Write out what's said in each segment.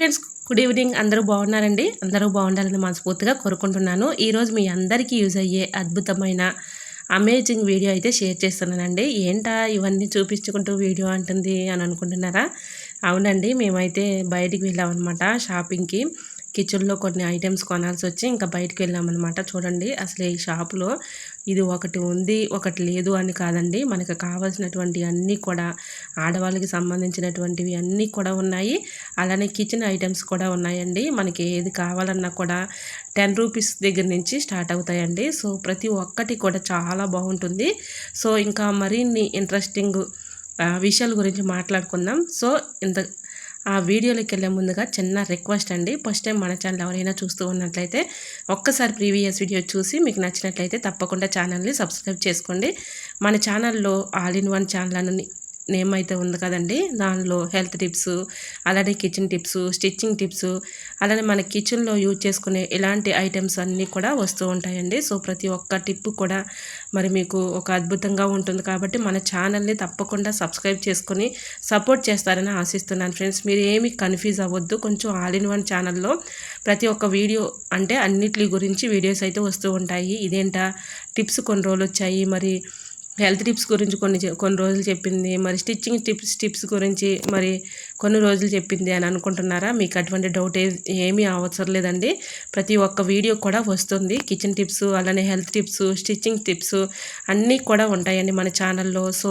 Friends good evening అందరూ బాగున్నారండి? అందరూ బాగుండాలని మనస్ఫూర్తిగా కోరుకుంటున్నాను. ఈరోజు మీ అందరికీ యూజ్ అయ్యే అద్భుతమైన అమేజింగ్ వీడియో అయితే షేర్ చేస్తున్నానండి. ఏంటా ఇవన్నీ చూపించుకుంటూ వీడియో అంటుంది అని అనుకుంటున్నారా? అవునండి మేమైతే బయటికి వెళ్ళామన్నమాట షాపింగ్కి కిచెన్లో కొన్ని ఐటమ్స్ కొనాల్సి వచ్చి ఇంకా బయటకు వెళ్ళామన్నమాట చూడండి అసలు ఈ షాపులో ఇది ఒకటి ఉంది ఒకటి లేదు అని కాదండి. మనకు కావాల్సినటువంటి అన్నీ కూడా ఆడవాళ్ళకి సంబంధించినటువంటివి అన్నీ కూడా ఉన్నాయి. అలానే కిచెన్ ఐటమ్స్ కూడా ఉన్నాయండి. మనకి ఏది కావాలన్నా కూడా టెన్ రూపీస్ దగ్గర నుంచి స్టార్ట్ అవుతాయండి. సో ప్రతి ఒక్కటి కూడా చాలా బాగుంటుంది. సో ఇంకా మరిన్ని ఇంట్రెస్టింగ్ విషయాల గురించి మాట్లాడుకుందాం. సో ఇంత ఆ వీడియోలోకి వెళ్ళే ముందుగా చిన్న రిక్వెస్ట్ అండి. ఫస్ట్ టైం మన ఛానల్ ఎవరైనా చూస్తూ ఉన్నట్లయితే ఒక్కసారి ప్రీవియస్ వీడియో చూసి మీకు నచ్చినట్లయితే తప్పకుండా ఛానల్ని సబ్స్క్రైబ్ చేసుకోండి. మన ఛానల్లో all in one channel name అయితే ఉంది కదండి. దానిలో హెల్త్ టిప్స్ అలానే కిచెన్ టిప్స్ స్టిచ్చింగ్ టిప్స్ అలానే మన కిచెన్లో యూజ్ చేసుకునే ఇలాంటి ఐటమ్స్ అన్నీ కూడా వస్తూ ఉంటాయండి. సో ప్రతి ఒక్క టిప్ కూడా మరి మీకు ఒక అద్భుతంగా ఉంటుంది కాబట్టి మన ఛానల్ని తప్పకుండా సబ్స్క్రైబ్ చేసుకొని సపోర్ట్ చేస్తారని ఆశిస్తున్నాను ఫ్రెండ్స్. మీరు ఏమి కన్ఫ్యూజ్ అవ్వద్దు. కొంచెం ఆల్ ఇన్ వన్ ఛానల్లో ప్రతి ఒక్క వీడియో అంటే అన్నిటి గురించి వీడియోస్ అయితే వస్తూ ఉంటాయి. ఇదేంటా? టిప్స్ కొన్ని రోజులు వచ్చాయి. మరి హెల్త్ టిప్స్ గురించి కొన్ని కొన్ని రోజులు చెప్పింది. మరి స్టిచ్చింగ్ టిప్స్ టిప్స్ గురించి మరి కొన్ని రోజులు చెప్పింది అని అనుకుంటున్నారా? మీకు అటువంటి డౌట్ ఏమీ అవసరం లేదండి. ప్రతి ఒక్క వీడియో కూడా వస్తుంది. కిచెన్ టిప్స్ అలానే హెల్త్ టిప్స్ స్టిచ్చింగ్ టిప్స్ అన్నీ కూడా ఉంటాయండి మన ఛానల్లో. సో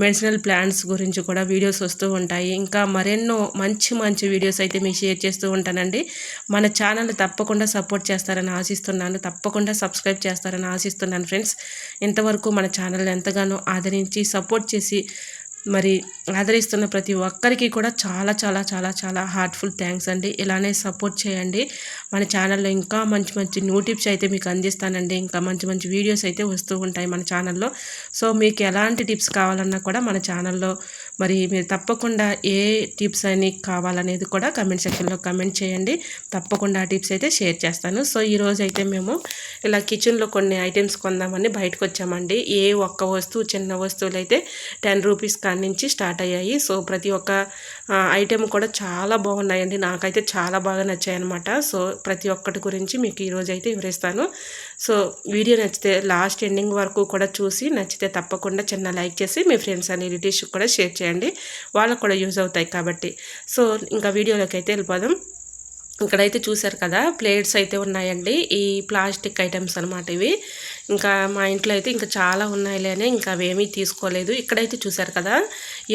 మెడిసినల్ ప్లాంట్స్ గురించి కూడా వీడియోస్ వస్తూ ఉంటాయి. ఇంకా మరెన్నో మంచి మంచి వీడియోస్ అయితే మీకు షేర్ చేస్తూ ఉంటానండి. మన ఛానల్ తప్పకుండా సపోర్ట్ చేస్తారని ఆశిస్తున్నాను. తప్పకుండా సబ్స్క్రైబ్ చేస్తారని ఆశిస్తున్నాను ఫ్రెండ్స్. ఇంతవరకు మన ఛానల్ ఎంతగానో ఆదరించి సపోర్ట్ చేసి మరి ఆదరిస్తున్న ప్రతి ఒక్కరికి కూడా చాలా చాలా చాలా చాలా హార్ట్ఫుల్ థ్యాంక్స్ అండి. ఇలానే సపోర్ట్ చేయండి. మన ఛానల్లో ఇంకా మంచి మంచి న్యూ టిప్స్ అయితే మీకు అందిస్తానండి. ఇంకా మంచి మంచి వీడియోస్ అయితే వస్తూ ఉంటాయి మన ఛానల్లో సో మీకు ఎలాంటి టిప్స్ కావాలన్నా కూడా మన ఛానల్లో మరి మీరు తప్పకుండా ఏ టిప్స్ అని కావాలనేది కూడా కమెంట్ సెక్షన్లో కమెంట్ చేయండి. తప్పకుండా ఆ టిప్స్ అయితే షేర్ చేస్తాను. సో ఈరోజు అయితే మేము ఇలా కిచెన్లో కొన్ని ఐటమ్స్ కొందామని బయటకు వచ్చామండి. ఏ ఒక్క వస్తువు చిన్న వస్తువులు అయితే టెన్ రూపీస్ కాడి నుంచి స్టార్ట్ అయ్యాయి. సో ప్రతి ఒక్క ఐటెం కూడా చాలా బాగున్నాయండి. నాకైతే చాలా బాగా నచ్చాయి అనమాట సో ప్రతి ఒక్కటి గురించి మీకు ఈరోజు అయితే వివరిస్తాను. సో వీడియో నచ్చితే లాస్ట్ ఎండింగ్ వరకు కూడా చూసి నచ్చితే తప్పకుండా చిన్న లైక్ చేసి మీ ఫ్రెండ్స్ అని రిలేటివ్స్కి కూడా షేర్ చేయండి. వాళ్ళకు కూడా యూజ్ అవుతాయి కాబట్టి. సో ఇంకా వీడియోలోకి అయితే వెళ్ళిపోదాం. ఇక్కడైతే చూశారు కదా ప్లేట్స్ అయితే ఉన్నాయండి. ఈ ప్లాస్టిక్ ఐటమ్స్ అనమాట ఇవి. ఇంకా మా ఇంట్లో అయితే ఇంకా చాలా ఉన్నాయిలే అని ఇంకా అవేమీ తీసుకోలేదు. ఇక్కడైతే చూశారు కదా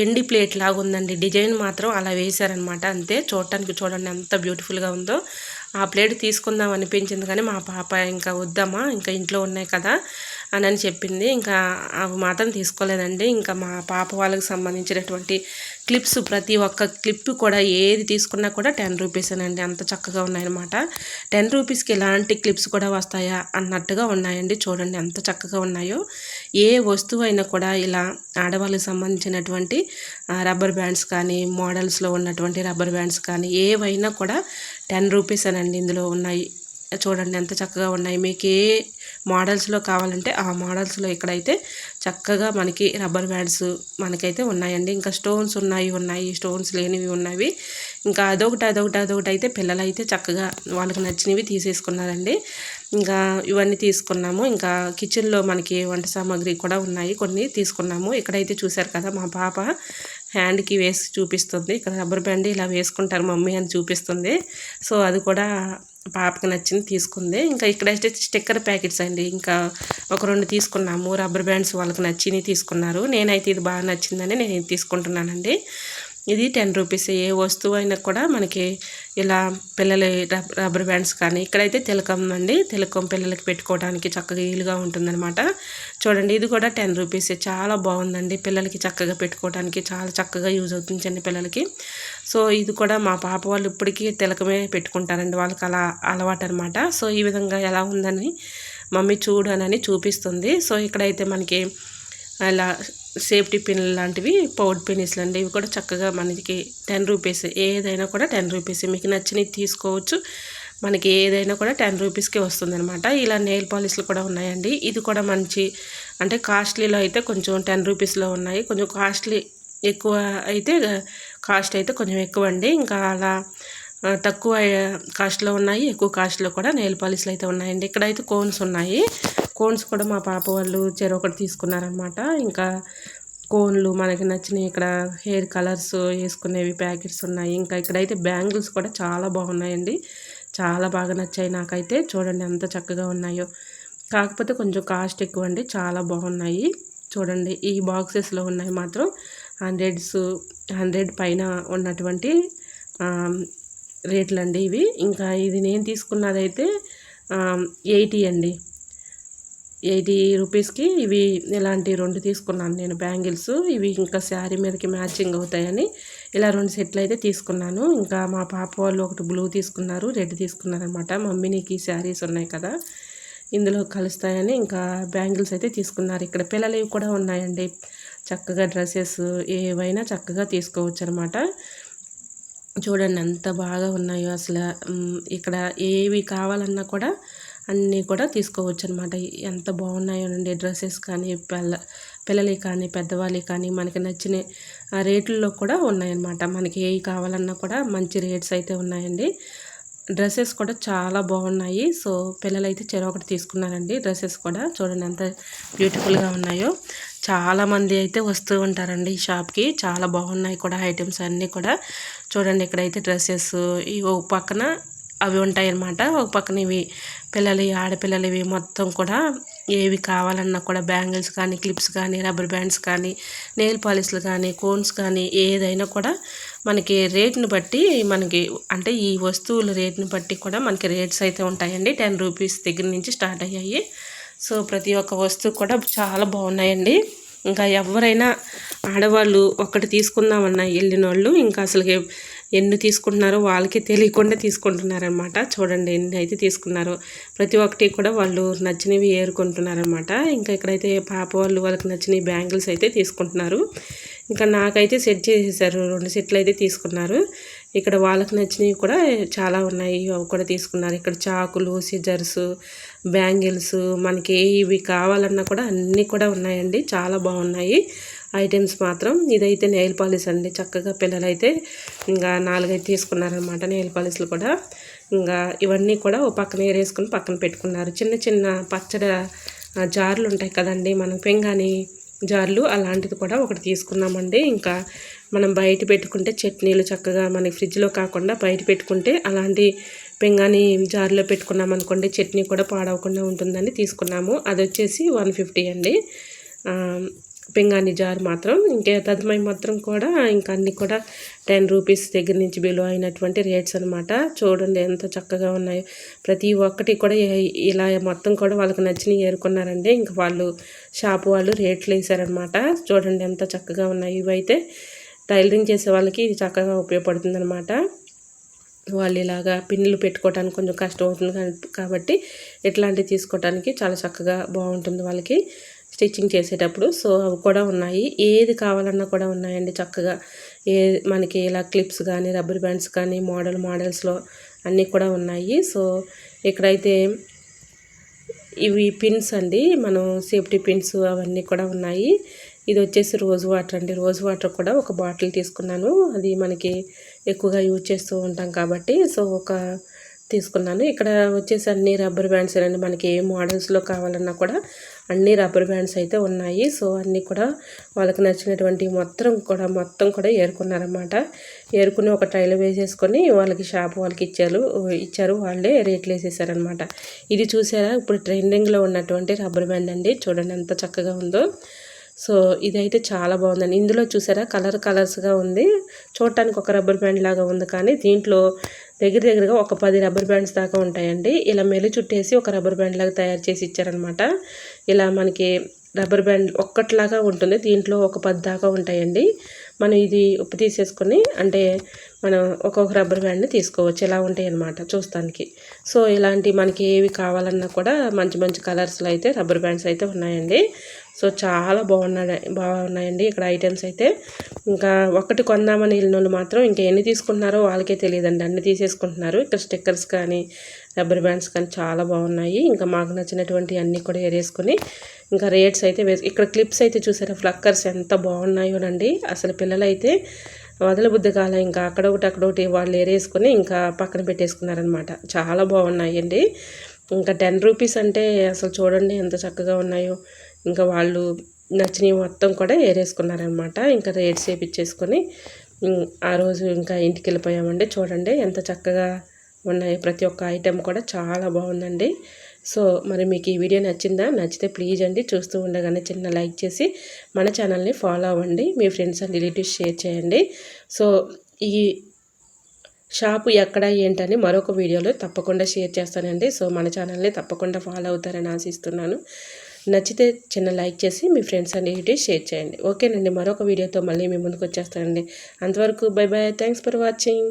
ఎండి ప్లేట్ లాగా ఉందండి డిజైన్ మాత్రం అలా వేశారనమాట అంతే చూడటానికి చూడండి ఎంత బ్యూటిఫుల్గా ఉందో. ఆ ప్లేట్ తీసుకుందాం అనిపించింది కానీ మా పాప ఇంకా వద్దామా ఇంకా ఇంట్లో ఉన్నాయి కదా. అని అని చెప్పింది. ఇంకా అవి మాత్రం తీసుకోలేదండి. ఇంకా మా పాప వాళ్ళకి సంబంధించినటువంటి క్లిప్స్ ప్రతి ఒక్క క్లిప్ కూడా ఏది తీసుకున్నా కూడా టెన్ రూపీసేనండి అంత చక్కగా ఉన్నాయన్నమాట. టెన్ రూపీస్కి ఎలాంటి క్లిప్స్ కూడా వస్తాయా అన్నట్టుగా ఉన్నాయండి. చూడండి ఎంత చక్కగా ఉన్నాయో. ఏ వస్తువు అయినా కూడా ఇలా ఆడవాళ్ళకి సంబంధించినటువంటి రబ్బర్ బ్యాండ్స్ కానీ మోడల్స్లో ఉన్నటువంటి రబ్బర్ బ్యాండ్స్ కానీ ఏవైనా కూడా టెన్ రూపీస్ అనండి. ఇందులో ఉన్నాయి. చూడండి ఎంత చక్కగా ఉన్నాయి. మీకు ఏ మోడల్స్లో కావాలంటే ఆ మోడల్స్లో ఇక్కడైతే చక్కగా మనకి రబ్బర్ బ్యాండ్స్ మనకైతే ఉన్నాయండి. ఇంకా స్టోన్స్ ఉన్నాయి ఉన్నాయి. స్టోన్స్ లేనివి ఉన్నవి. ఇంకా అదొకటి అదొకటి అదొకటి అయితే పిల్లలు అయితే చక్కగా వాళ్ళకి నచ్చినవి తీసేసుకున్నారండి. ఇంకా ఇవన్నీ తీసుకున్నాము. ఇంకా కిచెన్లో మనకి వంట సామాగ్రి కూడా ఉన్నాయి. కొన్ని తీసుకున్నాము. ఇక్కడైతే చూశారు కదా మా పాప హ్యాండ్కి వేసి చూపిస్తుంది. ఇక్కడ రబ్బర్ బ్యాండ్ ఇలా వేసుకుంటారు మమ్మీ అని చూపిస్తుంది. సో అది కూడా పాపకి నచ్చింది తీసుకుంది. ఇంకా ఇక్కడైతే స్టిక్కర్ ప్యాకెట్స్ అండి. ఇంకా ఒక రెండు తీసుకున్నాము. రబ్బర్ బ్యాండ్స్ వాళ్ళకి నచ్చినవి తీసుకున్నారు. నేనైతే ఇది బాగా నచ్చిందని నేను తీసుకుంటున్నానండి. ఇది టెన్ రూపీస్ ఏ వస్తువు అయినా కూడా మనకి ఇలా పిల్లల రబ్బర్ బ్యాండ్స్ కానీ ఇక్కడైతే తిలకం అండి. తిలకం పిల్లలకి పెట్టుకోవడానికి చక్కగా ఈలుగా ఉంటుందన్నమాట. చూడండి ఇది కూడా టెన్ రూపీస్ చాలా బాగుందండి. పిల్లలకి చక్కగా పెట్టుకోవడానికి చాలా చక్కగా యూజ్ అవుతుంది చిన్న పిల్లలకి. సో ఇది కూడా మా పాప వాళ్ళు ఇప్పటికీ తిలకమే పెట్టుకుంటారండి. వాళ్ళకి అలా అలవాటు అనమాట సో ఈ విధంగా ఎలా ఉందని మమ్మీ చూడనని చూపిస్తుంది. సో ఇక్కడైతే మనకి అలా సేఫ్టీ పిన్ లాంటివి పౌడ్ పిన్స్లు అండి. ఇవి కూడా చక్కగా మనకి టెన్ రూపీస్ ఏదైనా కూడా టెన్ రూపీస్. మీకు నచ్చినవి తీసుకోవచ్చు. మనకి ఏదైనా కూడా టెన్ రూపీస్కే వస్తుంది అనమాట ఇలా నెయిల్ పాలిష్లు కూడా ఉన్నాయండి. ఇది కూడా మంచి అంటే కాస్ట్లీలో అయితే కొంచెం టెన్ రూపీస్లో ఉన్నాయి. కొంచెం కాస్ట్లీ ఎక్కువ అయితే కాస్ట్ అయితే కొంచెం ఎక్కువ అండి. ఇంకా అలా తక్కువ కాస్ట్లో ఉన్నాయి. ఎక్కువ కాస్ట్లో కూడా నెయిల్ పాలిష్లు అయితే ఉన్నాయండి. ఇక్కడైతే కోన్స్ ఉన్నాయి. కోన్స్ కూడా మా పాప వాళ్ళు చెరొకటి తీసుకున్నారనమాట ఇంకా కోన్లు మనకి నచ్చినవి ఇక్కడ హెయిర్ కలర్స్ వేసుకునేవి ప్యాకెట్స్ ఉన్నాయి. ఇంకా ఇక్కడైతే బ్యాంగిల్స్ కూడా చాలా బాగున్నాయండి. చాలా బాగా నచ్చాయి నాకైతే. చూడండి ఎంత చక్కగా ఉన్నాయో. కాకపోతే కొంచెం కాస్ట్ ఎక్కువ అండి చాలా బాగున్నాయి. చూడండి ఈ బాక్సెస్లో ఉన్నాయి మాత్రం హండ్రెడ్స్ హండ్రెడ్ పైన ఉన్నటువంటి రేట్లు అండి ఇవి. ఇంకా ఇది నేను తీసుకున్నదైతే ఎయిటీ అండి. ఎయిటీ రూపీస్కి ఇవి ఇలాంటి రెండు తీసుకున్నాను నేను బ్యాంగిల్స్. ఇవి ఇంకా శారీ మీదకి మ్యాచింగ్ అవుతాయని ఇలా రెండు సెట్లు అయితే తీసుకున్నాను. ఇంకా మా పాప వాళ్ళు ఒకటి బ్లూ తీసుకున్నారు రెడ్ తీసుకున్నారనమాట. మమ్మీ నీకు ఈ శారీస్ ఉన్నాయి కదా ఇందులో కలుస్తాయని ఇంకా బ్యాంగిల్స్ అయితే తీసుకున్నారు. ఇక్కడ పిల్లలవి కూడా ఉన్నాయండి. చక్కగా డ్రెస్సెస్ ఏవైనా చక్కగా తీసుకోవచ్చు అనమాట చూడండి ఎంత బాగా ఉన్నాయో అసలు. ఇక్కడ ఏవి కావాలన్నా కూడా అన్నీ కూడా తీసుకోవచ్చు అనమాట ఎంత బాగున్నాయోనండి డ్రెస్సెస్ కానీ పిల్ల పిల్లలకి కానీ పెద్దవాళ్ళకి కానీ మనకి నచ్చిన రేట్లలో కూడా ఉన్నాయన్నమాట. మనకి ఏవి కావాలన్నా కూడా మంచి రేట్స్ అయితే ఉన్నాయండి. డ్రెస్సెస్ కూడా చాలా బాగున్నాయి. సో పిల్లలు అయితే ఒకటి తీసుకున్నారండి. డ్రెస్సెస్ కూడా చూడండి ఎంత బ్యూటిఫుల్గా ఉన్నాయో. చాలామంది అయితే వస్తూ ఉంటారండి ఈ షాప్కి. చాలా బాగున్నాయి కూడా ఐటమ్స్ అన్నీ కూడా. చూడండి ఇక్కడైతే డ్రెస్సెస్. ఈ పక్కన అవి ఉంటాయి అన్నమాట ఒక పక్కన ఇవి పిల్లలు ఆడపిల్లలవి మొత్తం కూడా ఏవి కావాలన్నా కూడా బ్యాంగిల్స్ కానీ క్లిప్స్ కానీ రబ్బర్ బ్యాండ్స్ కానీ నెయిల్ పాలిష్లు కానీ కోన్స్ కానీ ఏదైనా కూడా మనకి రేట్ని బట్టి మనకి అంటే ఈ వస్తువుల రేట్ని బట్టి కూడా మనకి రేట్స్ అయితే ఉంటాయండి. టెన్ రూపీస్ దగ్గర నుంచి స్టార్ట్ అయ్యాయి. సో ప్రతి ఒక్క వస్తువు కూడా చాలా బాగున్నాయండి. ఇంకా ఎవరైనా ఆడవాళ్ళు ఒకటి తీసుకుందామన్నా వెళ్ళిన వాళ్ళు ఇంకా అసలు ఎన్ని తీసుకుంటున్నారో వాళ్ళకి తెలియకుండా తీసుకుంటున్నారనమాట చూడండి ఎన్ని అయితే తీసుకున్నారో ప్రతి ఒక్కటి కూడా వాళ్ళు నచ్చినవి ఏరుకుంటున్నారనమాట ఇంకా ఇక్కడైతే పాప వాళ్ళు వాళ్ళకి నచ్చినవి బ్యాంగిల్స్ అయితే తీసుకుంటున్నారు. ఇంకా నాకైతే సెట్ చేసేసారు రెండు సెట్లు అయితే తీసుకున్నారు. ఇక్కడ వాళ్ళకి నచ్చినవి కూడా చాలా ఉన్నాయి అవి కూడా తీసుకున్నారు. ఇక్కడ చాకులు సిజర్స్ బ్యాంగిల్స్ మనకి ఇవి కావాలన్నా కూడా అన్నీ కూడా ఉన్నాయండి. చాలా బాగున్నాయి. ఐటమ్స్ మాత్రం ఇదైతే నెయిల్ పాలిష్ అండి. చక్కగా పిల్లలైతే ఇంకా నాలుగైతే తీసుకున్నారనమాట నెయిల్ పాలిష్లు కూడా. ఇంకా ఇవన్నీ కూడా ఓ పక్కన ఏరేసుకుని పక్కన పెట్టుకున్నారు. చిన్న చిన్న పచ్చడి జార్లు ఉంటాయి కదండి. మనం పెంగాని జార్లు అలాంటిది కూడా ఒకటి తీసుకున్నామండి. ఇంకా మనం బయట పెట్టుకుంటే చట్నీలు చక్కగా మనకి ఫ్రిడ్జ్లో కాకుండా బయట పెట్టుకుంటే అలాంటి పెంగాని జార్లో పెట్టుకున్నాం అనుకోండి చట్నీ కూడా పాడవకుండా ఉంటుందని తీసుకున్నాము. అది వచ్చేసి వన్ ఫిఫ్టీ అండి. పింగాణి జార్ మాత్రం ఇంకా తదుమై మాత్రం కూడా ఇంకా అన్నీ కూడా టెన్ రూపీస్ దగ్గర నుంచి బిలో అయినటువంటి రేట్స్ అనమాట చూడండి ఎంత చక్కగా ఉన్నాయో. ప్రతి ఒక్కటి కూడా ఇలా మొత్తం కూడా వాళ్ళకి నచ్చినవి ఏరుకున్నారండి ఇంకా వాళ్ళు షాపు వాళ్ళు రేట్లు వేసారనమాట చూడండి ఎంత చక్కగా ఉన్నాయి. ఇవైతే టైలరింగ్ చేసే వాళ్ళకి ఇది చక్కగా ఉపయోగపడుతుంది అనమాట వాళ్ళు ఇలాగా పిన్నులు పెట్టుకోవడానికి కొంచెం కష్టం అవుతుంది కాబట్టి ఇట్లాంటివి తీసుకోవడానికి చాలా చక్కగా బాగుంటుంది వాళ్ళకి. స్టిచ్చింగ్ చేసేటప్పుడు. సో అవి కూడా ఉన్నాయి. ఏది కావాలన్నా కూడా ఉన్నాయండి చక్కగా. ఏ మనకి ఇలా క్లిప్స్ కానీ రబ్బర్ బ్యాండ్స్ కానీ మోడల్ మోడల్స్లో అన్నీ కూడా ఉన్నాయి. సో ఇక్కడైతే ఇవి పిన్స్ అండి. మనం సేఫ్టీ పిన్స్ అవన్నీ కూడా ఉన్నాయి. ఇది వచ్చేసి రోజు వాటర్ అండి. రోజు వాటర్ కూడా ఒక బాటిల్ తీసుకున్నాను. అది మనకి ఎక్కువగా యూజ్ చేస్తూ ఉంటాం కాబట్టి. సో ఒక తీసుకున్నాను. ఇక్కడ వచ్చేసి అన్ని రబ్బర్ బ్యాండ్స్ అండి మనకి ఏ మోడల్స్లో కావాలన్నా కూడా అన్ని రబ్బర్ బ్యాండ్స్ అయితే ఉన్నాయి. సో అన్నీ కూడా వాళ్ళకి నచ్చినటువంటి మొత్తం కూడా మొత్తం కూడా ఏరుకున్నారన్నమాట. ఏరుకుని ఒక ట్రైలో వేసేసుకొని వాళ్ళకి షాప్ వాళ్ళకి ఇచ్చారు. ఇచ్చారు. వాళ్ళే రేట్లు వేసేసారనమాట ఇది చూసారా? ఇప్పుడు ట్రెండింగ్లో ఉన్నటువంటి రబ్బర్ బ్యాండ్ అండి. చూడండి ఎంత చక్కగా ఉందో. సో ఇదైతే చాలా బాగుందండి. ఇందులో చూసారా? కలర్ కలర్స్గా ఉంది. చూడటానికి ఒక రబ్బర్ బ్యాండ్ లాగా ఉంది. కానీ దీంట్లో దగ్గర దగ్గరగా ఒక పది రబ్బర్ బ్యాండ్స్ దాకా ఉంటాయండి. ఇలా మెలి చుట్టేసి ఒక రబ్బర్ బ్యాండ్ లాగా తయారు చేసి ఇచ్చారనమాట ఇలా మనకి రబ్బర్ బ్యాండ్ ఒక్కట్లాగా ఉంటుంది. దీంట్లో ఒక పది దాకా ఉంటాయండి. మనం ఇది ఉప్పు తీసేసుకొని అంటే మనం ఒక్కొక్క రబ్బర్ బ్యాండ్ని తీసుకోవచ్చు. ఇలా ఉంటాయి అన్నమాట చూస్తానికి. సో ఇలాంటి మనకి ఏవి కావాలన్నా కూడా మంచి మంచి కలర్స్లో అయితే రబ్బర్ బ్యాండ్స్ అయితే ఉన్నాయండి. సో చాలా బాగున్నాయి బాగున్నాయండి ఇక్కడ ఐటమ్స్ అయితే. ఇంకా ఒకటి కొందామని వెళ్ళిన మాత్రం ఇంకా ఎన్ని తీసుకుంటున్నారో వాళ్ళకే తెలియదండి. అన్ని తీసేసుకుంటున్నారు. ఇక్కడ స్టిక్కర్స్ కానీ రబ్బర్ బ్యాండ్స్ కానీ చాలా బాగున్నాయి. ఇంకా మాకు నచ్చినటువంటి అన్నీ కూడా ఏరేసుకొని ఇంకా రేట్స్ అయితే ఇక్కడ క్లిప్స్ అయితే చూసారా? ఫ్లక్కర్స్ ఎంత బాగున్నాయోనండి అసలు పిల్లలైతే వదలబుద్ధి కాలం. ఇంకా అక్కడొకటి అక్కడొకటి వాళ్ళు ఏరేసుకొని ఇంకా పక్కన పెట్టేసుకున్నారనమాట చాలా బాగున్నాయండి. ఇంకా టెన్ రూపీస్ అంటే అసలు చూడండి ఎంత చక్కగా ఉన్నాయో. ఇంకా వాళ్ళు నచ్చినవి మొత్తం కూడా ఏరేసుకున్నారనమాట ఇంకా రేట్స్ వేపించేసుకొని ఆ రోజు ఇంకా ఇంటికి వెళ్ళిపోయామండి చూడండి ఎంత చక్కగా ఉన్నాయి. ప్రతి ఒక్క ఐటెం కూడా చాలా బాగుందండి. సో మరి మీకు ఈ వీడియో నచ్చిందా? నచ్చితే ప్లీజ్ అండి. చూస్తూ ఉండగానే చిన్న లైక్ చేసి మన ఛానల్ని ఫాలో అవ్వండి. మీ ఫ్రెండ్స్ అండ్ రిలేటివ్స్ షేర్ చేయండి. సో ఈ షాపు ఎక్కడ ఏంటని మరొక వీడియోలో తప్పకుండా షేర్ చేస్తానండి. సో మన ఛానల్ని తప్పకుండా ఫాలో అవుతారని ఆశిస్తున్నాను. నచ్చితే చిన్న లైక్ చేసి మీ ఫ్రెండ్స్ అండ్ రిలేటివ్స్ షేర్ చేయండి. ఓకేనండి మరొక వీడియోతో మళ్ళీ మీ ముందుకు వచ్చేస్తానండి. అంతవరకు bye bye thanks for watching.